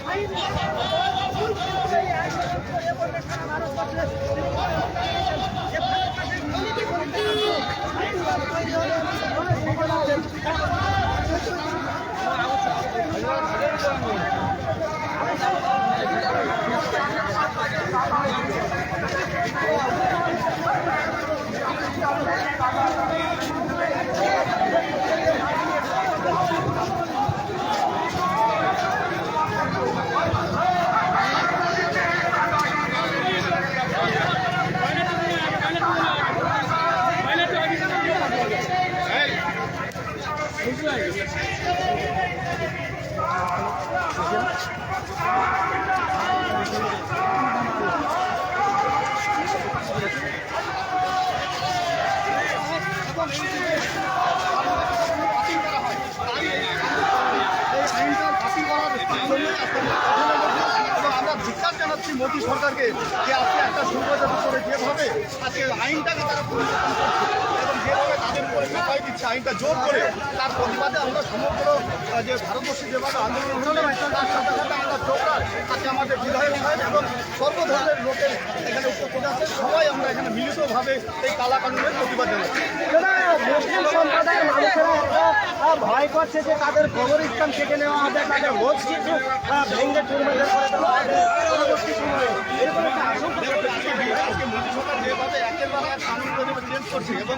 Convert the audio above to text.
জন্যই ধিক্কার জানাচ্ছি মোদী সরকারকে যে আজকে একটা সুবিধার উপরে যেভাবে আজকে আইনটাকে তারা পরিবর্তন করছে এবং যেভাবে তাদের উপরে দিচ্ছে আইনটা জোর করে তার প্রতিবাদে আমরা সমগ্র যে ভারতবর্ষে যেভাবে আন্দোলন হলো, তার সাথে সাথে আমরা চোখরা আজকে আমাদের বিধায়ক সাহেব এবং সর্বধরনের লোকের এখানে উপস্থিত আছে সবাই আমরা এখানে মিলিতভাবে এই কালা কানুনের প্রতিবাদ মুসলিম সম্প্রদায়ের মানুষেরা ভয় করছে যে তাদের কবরস্থান থেকে নেওয়া হবে, তাদের মসজিদ ভেঙে চুরমার করে দেওয়া হবে পরবর্তী সময়ে এরকম একটা আশঙ্কা আজকে আজকে মোদী সরকার যেভাবে একের পর এক কানুন যেভাবে চেঞ্জ করছে এবং